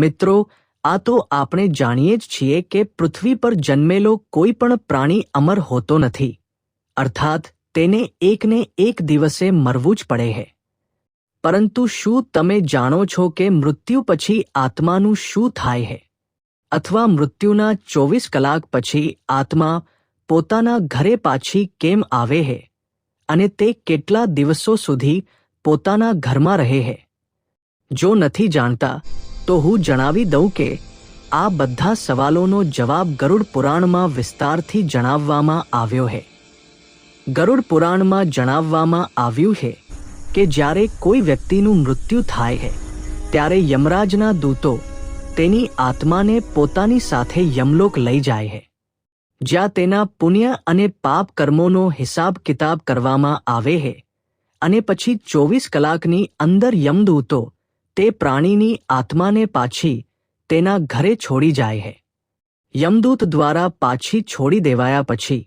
મિત્રો, આ તો આપણે જાણીએ જ છીએ કે પૃથ્વી પર જન્મેલો કોઈ પણ પ્રાણી અમર હોતો નથી. અર્થાત, તેને એકને એક દિવસે મરવું જ પડે છે પરંતુ શું તમે જાણો છો કે મૃત્યુ પછી આત્માનું શું થાય છે અથવા મૃત્યુના ચોવીસ કલાક પછી આત્મા પોતાના ઘરે પાછી કેમ આવે છે અને તે કેટલા દિવસો સુધી પોતાના ઘરમાં રહે છે જો નથી જાણતા તો હું જણાવી દઉં કે આ બધા સવાલોનો જવાબ ગરુડ પુરાણમાં વિસ્તારથી જણાવવામાં આવ્યો છે ગરુડ પુરાણમાં જણાવવામાં આવ્યું છે કે જ્યારે કોઈ વ્યક્તિનું મૃત્યુ થાય છે ત્યારે યમરાજના દૂતો તેની આત્માને પોતાની સાથે યમલોક લઈ જાય છે જ્યાં તેના પુણ્ય અને પાપ કર્મોનો હિસાબ કિતાબ કરવામાં આવે છે અને પછી ચોવીસ કલાકની અંદર યમદૂતો તે પ્રાણીની આત્માને પાછી તેના ઘરે છોડી જાય છે યમદૂત દ્વારા પાછી છોડી દેવાયા પછી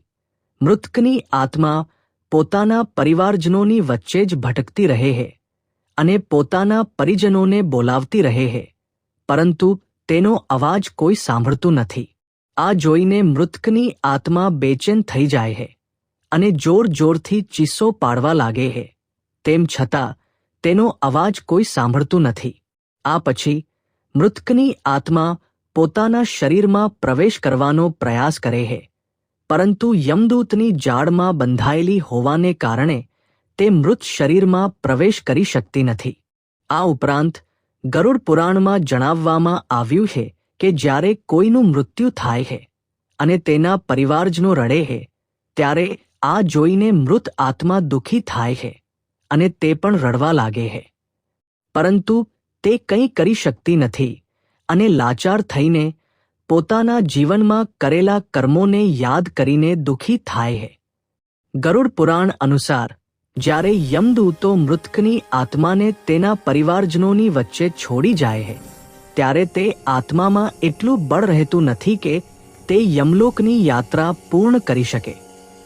મૃતકની આત્મા પોતાના પરિવારજનોની વચ્ચે જ ભટકતી રહે છે અને પોતાના પરિજનોને બોલાવતી રહે છે પરંતુ તેનો અવાજ કોઈ સાંભળતું નથી. આ જોઈને મૃતકની આત્મા બેચેન થઈ જાય છે અને જોર જોરથી ચીસો પાડવા લાગે છે તેમ છતાં તેનો અવાજ કોઈ સાંભળતું નથી. આ પછી મૃતકની આત્મા પોતાના શરીરમાં પ્રવેશ કરવાનો પ્રયાસ કરે છે. પરંતુ યમદૂતની જાળમાં બંધાયેલી હોવાને કારણે તે મૃત શરીરમાં પ્રવેશ કરી શકતી નથી. આ ઉપરાંત ગરુડ પુરાણમાં જણાવવામાં આવ્યું છે કે જ્યારે કોઈનું મૃત્યુ થાય છે અને તેના પરિવારજનો રડે છે, ત્યારે આ જોઈને મૃત આત્મા દુઃખી થાય છે. અને તે પણ રડવા લાગે છે પરંતુ તે કંઈ કરી શકતી નથી અને લાચાર થઈને પોતાના જીવનમાં કરેલા કર્મોને યાદ કરીને દુઃખી થાય છે ગરુડ પુરાણ અનુસાર, જ્યારે યમદૂતો મૃતકની આત્માને તેના પરિવારજનોની વચ્ચે છોડી જાય છે ત્યારે તે આત્મામાં એટલું બળ રહેતું નથી કે તે યમલોકની યાત્રા પૂર્ણ કરી શકે.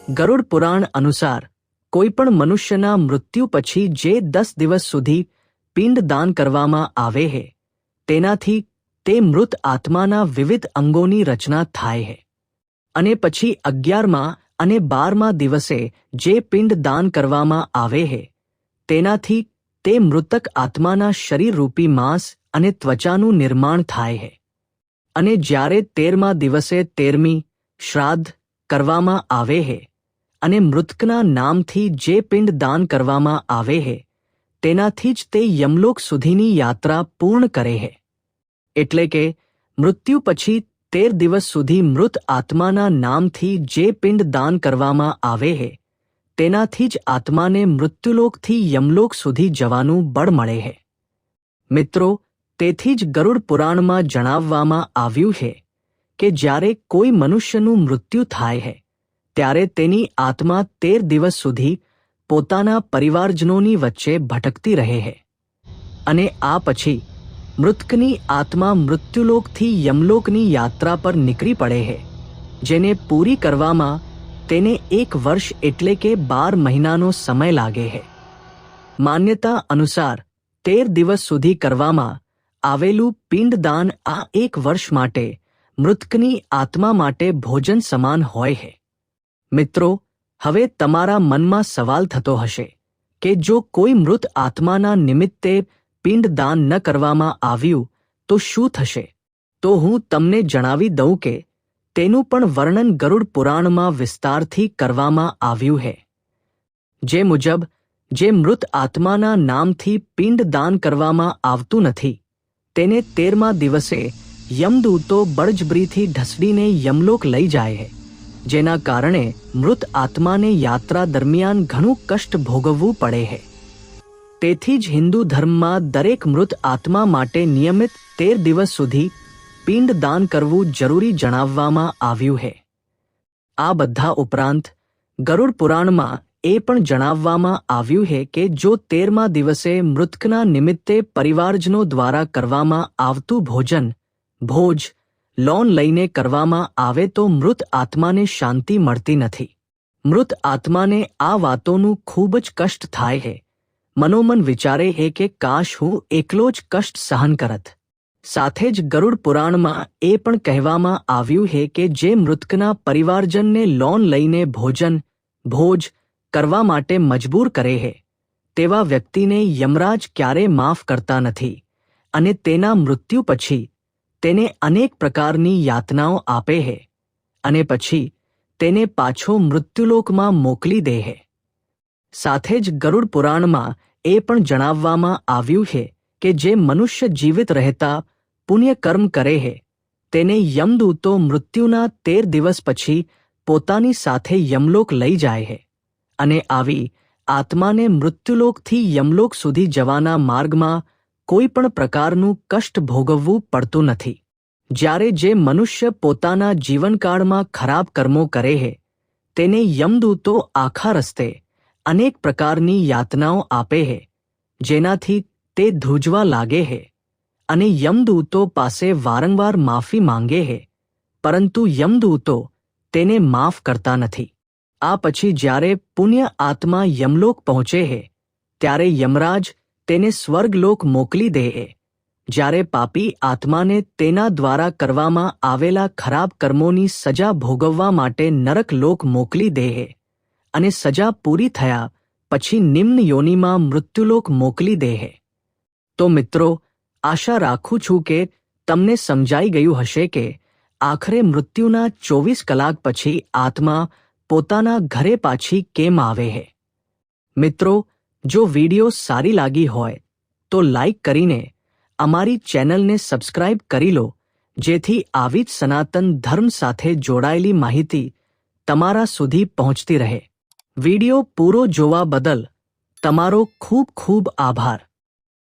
ગરુડ પુરાણ અનુસાર કોઈ પણ મનુષ્યના મૃત્યુ પછી જે દસ દિવસ સુધી પિંડ દાન કરવામાં આવે છે તેનાથી તે મૃત આત્માના વિવિધ અંગોની રચના થાય છે અને પછી અગિયારમાં અને બારમા દિવસે જે પિંડ દાન કરવામાં આવે છે તેનાથી તે મૃતક આત્માના શરીરરૂપી માંસ અને ત્વચાનું નિર્માણ થાય છે અને જ્યારે તેરમા દિવસે તેરમી શ્રાદ્ધ કરવામાં આવે છે અને મૃતકના નામથી જે પિંડ દાન કરવામાં આવે છે તેનાથી જ તે યમલોક સુધીની યાત્રા પૂર્ણ કરે છે એટલે કે, મૃત્યુ પછી તેર દિવસ સુધી મૃત આત્માના નામથી જે પિંડ દાન કરવામાં આવે છે તેનાથી જ આત્માને મૃત્યુલોકથી યમલોક સુધી જવાનું બળ મળે છે મિત્રો, તેથી જ ગરુડ પુરાણમાં જણાવવામાં આવ્યું છે કે જ્યારે કોઈ મનુષ્યનું મૃત્યુ થાય છે ત્યારે તેની આત્મા તેર દિવસ સુધી પોતાના પરિવારજનોની વચ્ચે ભટકતી રહે છે અને આ પછી મૃતકની આત્મા મૃત્યુલોકથી યમલોકની યાત્રા પર નીકળી પડે છે જેને પૂરી કરવામાં તેને એક વર્ષ એટલે કે બાર મહિનાનો સમય લાગે છે માન્યતા અનુસાર તેર દિવસ સુધી કરવામાં આવેલું પિંડદાન આ એક વર્ષ માટે મૃતકની આત્મા માટે ભોજન સમાન હોય છે મિત્રો, હવે તમારા મનમાં સવાલ થતો હશે કે જો કોઈ મૃત આત્માના નિમિત્તે પિંડદાન ન કરવામાં આવ્યું, તો શું થશે? તો હું તમને જણાવી દઉં કે તેનું પણ વર્ણન ગરુડ પુરાણમાં વિસ્તારથી કરવામાં આવ્યું છે. જે મુજબ, જે મૃત આત્માના નામથી પિંડદાન કરવામાં આવતું નથી, તેને તેરમા દિવસે યમદૂતો બળજબરીથી ઢસડીને યમલોક લઈ જાય છે. જેના કારણે મૃત આત્માને યાત્રા દરમિયાન ઘણું કષ્ટ ભોગવવું પડે છે. તેથી જ હિન્દુ ધર્મમાં દરેક મૃત આત્મા માટે નિયમિત તેર દિવસ સુધી પિંડ દાન કરવું જરૂરી જણાવવામાં આવ્યું છે. આ બધા ઉપરાંત ગરુડ પુરાણમાં એ પણ જણાવવામાં આવ્યું છે કે જો તેરમા દિવસે મૃતકના નિમિત્તે પરિવારજનો દ્વારા કરવામાં આવતું ભોજન, ભોજ લોન લઈને કરવામાં આવે તો મૃત આત્માને શાંતિ મળતી નથી. મૃત આત્માને આ વાતોનું ખૂબ જ કષ્ટ થાય છે મનોમન વિચારે હે કે કાશ હું એકલો જ કષ્ટ સહન કરત. સાથે જ ગરુડ પુરાણમાં એ પણ કહેવામાં આવ્યું છે કે જે મૃતકના પરિવારજનને લોન લઈને ભોજન, ભોજ કરવા માટે મજબૂર કરે છે તેવા વ્યક્તિને યમરાજ ક્યારે માફ કરતા નથી. અને તેના મૃત્યુ પછી તેને અનેક પ્રકારની યાતનાઓ આપે છે અને પછી તેને પાછો મૃત્યુલોકમાં મોકલી દે છે સાથે જ ગરુડ પુરાણમાં એ પણ જણાવવામાં આવ્યું છે કે જે મનુષ્ય જીવિત રહેતા પુણ્ય કર્મ કરે છે તેને યમદૂતો મૃત્યુના તેર દિવસ પછી પોતાની સાથે યમલોક લઈ જાય છે અને આવી આત્માને મૃત્યુલોકથી યમલોક સુધી જવાના માર્ગમાં કોઈ પણ પ્રકારનું કષ્ટ ભોગવવું પડતું નથી. જ્યારે જે મનુષ્ય પોતાના જીવનકાળમાં ખરાબ કર્મો કરે છે તેને યમદૂતો આખા રસ્તે અનેક પ્રકારની યાતનાઓ આપે છે જેનાથી તે ધૂજવા લાગે છે અને યમદૂતો પાસે વારંવાર માફી માંગે છે પરંતુ યમદૂતો તેને માફ કરતા નથી. આ પછી જ્યારે પુણ્ય આત્મા યમલોક પહોંચે છે ત્યારે યમરાજ તેને સ્વર્ગલોક મોકલી દે છે જ્યારે પાપી આત્માને તેના દ્વારા કરવામાં આવેલા ખરાબ કર્મોની સજા ભોગવવા માટે નરક લોક મોકલી દે અને સજા પૂરી થયા પછી નિમ્ન યોનિમાં મૃત્યુલોક મોકલી દે તો મિત્રો, આશા રાખું છું કે તમને સમજાઈ ગયું હશે કે આખરે મૃત્યુના ચોવીસ કલાક પછી આત્મા પોતાના ઘરે પાછી કેમ આવે છે મિત્રો જો વિડિયો સારી લાગી હોય, તો લાઈક કરીને અમારી ચેનલને સબસ્ક્રાઇબ કરી લો, જેથી આવી જ સનાતન ધર્મ સાથે જોડાયેલી માહિતી તમારા સુધી પહોંચતી રહે. વિડિયો પૂરો જોવા બદલ તમારો ખૂબ ખૂબ આભાર.